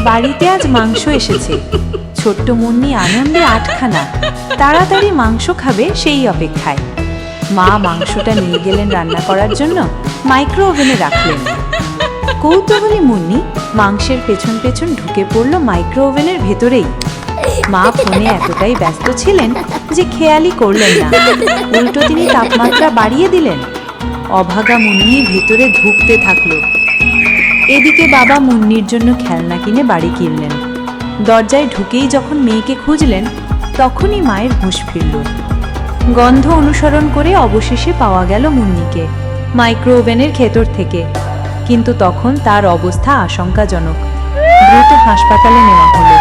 বাড়িতে আজ মাংস এসেছে। ছোট্ট মুন্নি আনন্দে আটখানা। তাড়াতাড়ি মাংস খাবে সেই অপেক্ষায়। মা মাংসটা নিয়ে গেলেন রান্না করার জন্য মাইক্রো ওভেনে রাখলেন। কৌতূহলী মুন্নি মাংসের পেছন পেছন ঢুকে পড়ল মাইক্রো ওভেনের ভেতরেই। মা ফোনে এতটাই ব্যস্ত ছিলেন যে খেয়ালই করলেন না। উল্টো তিনি তাপমাত্রা বাড়িয়ে দিলেন। অভাগা মুন্নি ভেতরে ধুকতে থাকল। এদিকে বাবা মুন্নির জন্য খেলনা কিনে বাড়ি কিনলেন দরজায় ঢুকেই যখন মেয়েকে খুঁজলেন, তখনই মায়ের হুঁশ ফিরল। গন্ধ অনুসরণ করে অবশেষে পাওয়া গেল মুন্নিকে মাইক্রো ওভেনের থেকে। কিন্তু তখন তার অবস্থা আশঙ্কাজনক। দ্রুত হাসপাতালে নেওয়া হলো।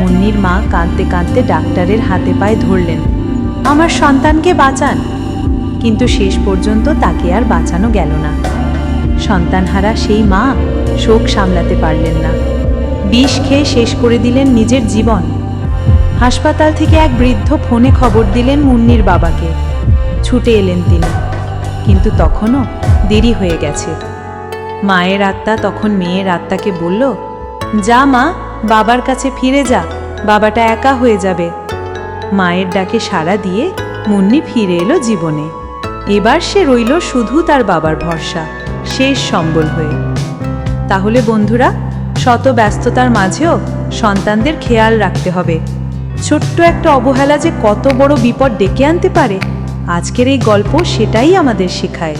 মুন্নির মা কাঁদতে কাঁদতে ডাক্তারের হাতে পায়ে ধরলেন, আমার সন্তানকে বাঁচান। কিন্তু শেষ পর্যন্ত তাকে আর বাঁচানো গেল না। সন্তানহারা সেই মা শোক সামলাতে পারলেন না। বিষ খেয়ে শেষ করে দিলেন নিজের জীবন। হাসপাতাল থেকে এক বৃদ্ধ ফোনে খবর দিলেন মুন্নির বাবাকে। ছুটে এলেন তিনি। কিন্তু তখনও দেরি হয়ে গেছে। মায়ের আত্মা তখন মেয়ের আত্মাকে বলল, যা মা, বাবার কাছে ফিরে যা, বাবাটা একা হয়ে যাবে। মায়ের ডাকে সাড়া দিয়ে মুন্নি ফিরে এলো জীবনে। এবার সে রইল শুধু তার বাবার ভরসা। শেষ সম্বল হয়ে। তাহলে বন্ধুরা, শত ব্যস্ততার মাঝেও সন্তানদের খেয়াল রাখতে হবে। ছোট্ট একটা অবহেলা যে কত বড় বিপদ ডেকে আনতে পারে, আজকের এই গল্প সেটাই আমাদের শেখায়।